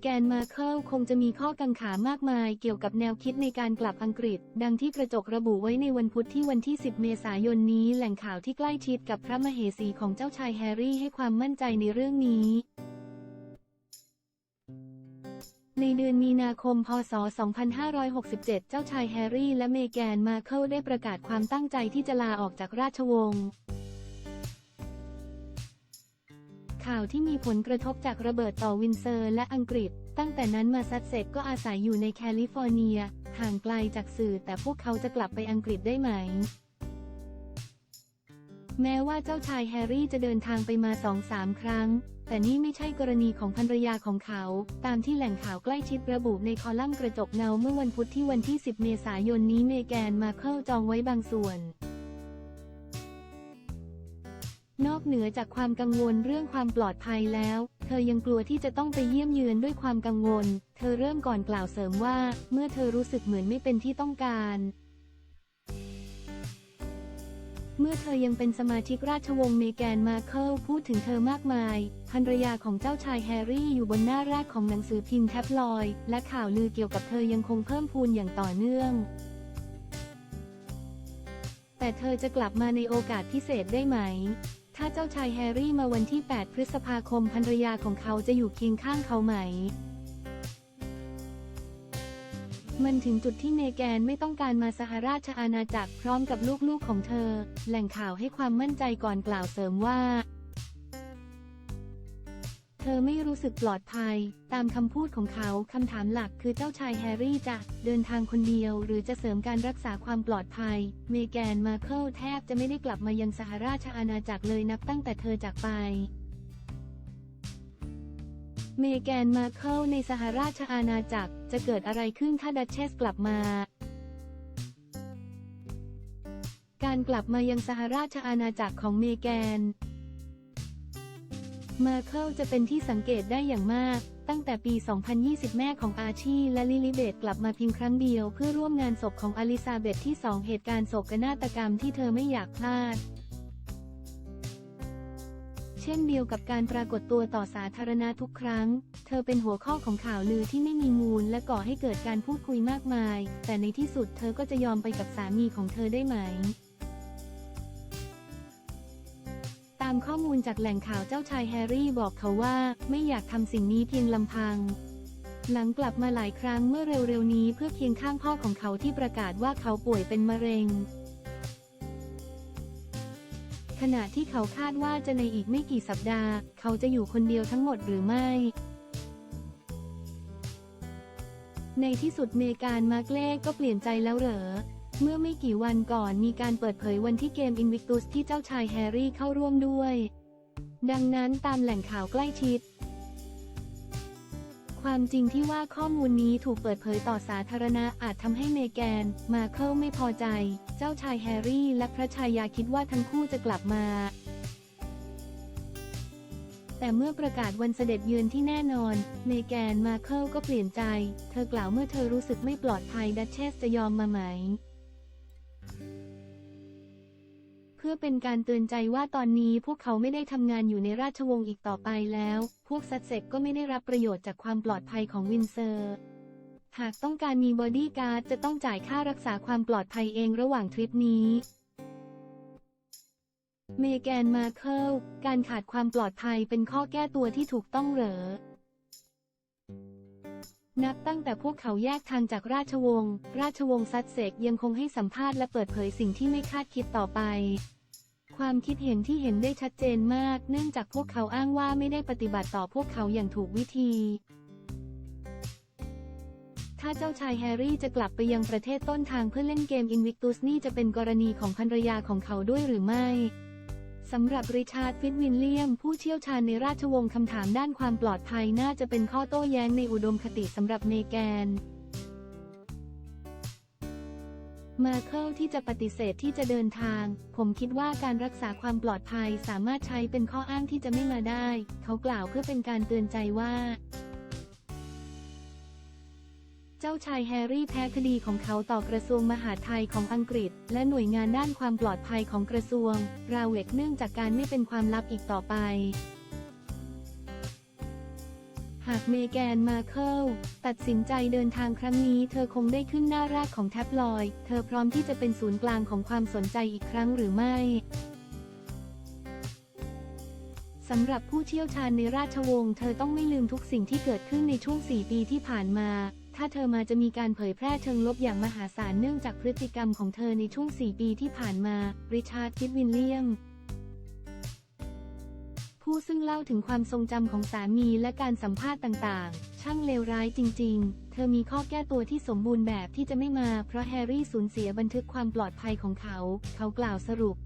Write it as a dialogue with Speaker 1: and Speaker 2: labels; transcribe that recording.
Speaker 1: แกนมาเคิลคงจะมีข้อกังขามากมายเกี่ยวกับแนวคิดในการกลับอังกฤษ ดังที่กระจกระบุไว้ในวันพุธที่วันที่ 10 เมษายนนี้แหล่งข่าวที่ใกล้ชิดกับพระมเหสีของเจ้าชายแฮร์รี่ให้ความมั่นใจในเรื่องนี้ในเดือนมีนาคม พศ 2567 เจ้าชายแฮร์รี่และเมแกนมาเคิลได้ประกาศความตั้งใจที่จะลาออกจากราชวงศ์ ข่าวที่มีผลกระทบจากระเบิดต่อวินเซอร์และอังกฤษ ตั้งแต่นั้นมาซัสเซ็กก็อาศัยอยู่ในแคลิฟอร์เนีย ห่างไกลจากสื่อแต่พวกเขาจะกลับไปอังกฤษได้ไหม แม้ว่าเจ้าชายแฮร์รี่จะเดินทางไปมาสองสามครั้ง แต่นี่ไม่ใช่กรณีของภรรยาของเขา ตามที่แหล่งข่าวใกล้ชิดระบุในคอลัมน์กระจกเงาเมื่อวันพุธที่วันที่ 10 เมษายนนี้เมแกนมาเคิลจองไว้บางส่วน นอกเหนือจากความกังวลเรื่องความปลอดภัยแล้ว เธอยังกลัวที่จะต้องไปเยี่ยมเยือนด้วยความกังวล เธอเริ่มก่อนกล่าวเสริมว่า เมื่อเธอรู้สึกเหมือนไม่เป็นที่ต้องการ เมื่อเธอยังเป็นสมาชิกราชวงศ์เมแกนมาเคิลพูดถึงเธอมากมาย ภรรยาของเจ้าชายแฮร์รี่อยู่บนหน้าแรกของหนังสือพิมพ์แท็บลอยด์และข่าวลือเกี่ยวกับเธอยังคงเพิ่มพูนอย่างต่อเนื่องแต่เธอจะกลับมาในโอกาสพิเศษได้ไหม ถ้าเจ้าชายแฮร์รี่มาวันที่ 8 พฤษภาคมภรรยาของเขาจะอยู่เคียงข้างเขาไหม มันถึงจุดที่เมแกนไม่ต้องการมาสหราชอาณาจักรพร้อมกับลูกๆของเธอ แหล่งข่าวให้ความมั่นใจก่อนกล่าวเสริมว่า ธอไม่รู้สึกปลอดภัย ตามคำพูดของเขาคำถามหลักคือเจ้าชายแฮร์รี่จะเดินทางคนเดียวหรือจะเสริมการรักษาความปลอดภัย เมแกนมาเคิลแทบจะไม่ได้กลับมายังสหราชอาณาจักรเลยนับตั้งแต่เธอจากไป เมแกนมาเคิลในสหราชอาณาจักรจะเกิดอะไรขึ้นถ้าดัชเชสกลับมาการกลับมายังสหราชอาณาจักรของเมแกน มาเคิลจะเป็นที่สังเกตได้อย่างมาก ตั้งแต่ปี 2020 แม่ของอาชีและลิลิเบตกลับมาเพียงครั้งเดียวเพื่อร่วมงานศพของอลิซาเบธที่สองเหตุการณ์โศกนาฏกรรมที่เธอไม่อยากพลาด เช่นเดียวกับการปรากฏตัวต่อสาธารณะทุกครั้ง เธอเป็นหัวข้อของข่าวลือที่ไม่มีมูลและก่อให้เกิดการพูดคุยมากมาย แต่ในที่สุดเธอก็จะยอมไปกับสามีของเธอได้ไหมามข้อมูลจากแหล่งข่าวเจ้าชายแฮร์รี่บอกเขาว่า ไม่อยากทำสิ่งนี้เพียงลำพัง หลังกลับมาหลายครั้งเมื่อเร็วๆนี้เพื่อเคียงข้างพ่อของเขาที่ประกาศว่าเขาป่วยเป็นมะเร็ง ขณะที่เขาคาดว่าจะในอีกไม่กี่สัปดาห์ เขาจะอยู่คนเดียวทั้งหมดหรือไม่ในที่สุดเมกานมาเกเล่ก็เปลี่ยนใจแล้วเหรอ เมื่อไม่กี่วันก่อนมีการเปิดเผยวันที่เกม Invictus ที่เจ้าชายแฮร์รี่เข้าร่วมด้วย ดังนั้นตามแหล่งข่าวใกล้ชิด ความจริงที่ว่าข้อมูลนี้ถูกเปิดเผยต่อสาธารณะอาจทำให้เมแกน มาเคิลไม่พอใจ เจ้าชายแฮร์รี่และพระชายาคิดว่าทั้งคู่จะกลับมาแต่เมื่อประกาศวันเสด็จเยือนที่แน่นอน เมแกน มาเคิลก็เปลี่ยนใจ เธอกล่าวเมื่อเธอรู้สึกไม่ปลอดภัยดัชเชสจะยอมมาไหม เพื่อเป็นการเตือนใจว่าตอนนี้พวกเขาไม่ได้ทำงานอยู่ในราชวงศ์อีกต่อไปแล้ว พวกซัดเซ็กก็ไม่ได้รับประโยชน์จากความปลอดภัยของวินเซอร์ หากต้องการมีบอดี้การ์ดจะต้องจ่ายค่ารักษาความปลอดภัยเองระหว่างทริปนี้เมแกนมาเคิล การขาดความปลอดภัยเป็นข้อแก้ตัวที่ถูกต้องเหรอ นับตั้งแต่พวกเขาแยกทางจากราชวงศ์ ราชวงศ์ซัดเซกยังคงให้สัมภาษณ์และเปิดเผยสิ่งที่ไม่คาดคิดต่อไป ความคิดเห็นที่เห็นได้ชัดเจนมาก เนื่องจากพวกเขาอ้างว่าไม่ได้ปฏิบัติต่อพวกเขาอย่างถูกวิธี ถ้าเจ้าชายแฮร์รี่จะกลับไปยังประเทศต้นทางเพื่อเล่นเกม Invictus นี่จะเป็นกรณีของภรรยาของเขาด้วยหรือไม่ สำหรับริชาร์ดฟิตวินเลียม ผู้เชี่ยวชาญในราชวงศ์คำถามด้านความปลอดภัยน่าจะเป็นข้อโต้แย้งในอุดมคติสำหรับเมแกน มาเคิลที่จะปฏิเสธที่จะเดินทาง ผมคิดว่าการรักษาความปลอดภัยสามารถใช้เป็นข้ออ้างที่จะไม่มาได้ เขากล่าวเพื่อเป็นการเตือนใจว่า เจ้าชายแฮร์รี่แพ้คดีของเขาต่อกระทรวงมหาดไทยของอังกฤษ และหน่วยงานด้านความปลอดภัยของกระทรวง ราเวกเนื่องจากการไม่เป็นความลับอีกต่อไป หากเมแกนมาเคิลตัดสินใจเดินทางครั้งนี้เธอคงได้ขึ้นหน้าแรกของแท็บลอยด์เธอพร้อมที่จะเป็นศูนย์กลางของความสนใจอีกครั้งหรือไม่สำหรับผู้เชี่ยวชาญในราชวงศ์เธอต้องไม่ลืมทุกสิ่งที่เกิดขึ้นในช่วง 4 ปีที่ผ่านมา ถ้าเธอมาจะมีการเผยแพร่เชิงลบอย่างมหาศาลเนื่องจากพฤติกรรมของเธอในช่วง 4 ปีที่ผ่านมา ริชาร์ด คิดวินเลียม ผู้ซึ่งเล่าถึงความทรงจำของสามีและการสัมภาษณ์ต่างๆ ช่างเลวร้ายจริง ๆ เธอมีข้อแก้ตัวที่สมบูรณ์แบบที่จะไม่มา เพราะแฮร์รี่สูญเสียบันทึกความปลอดภัยของเขา เขากล่าวสรุป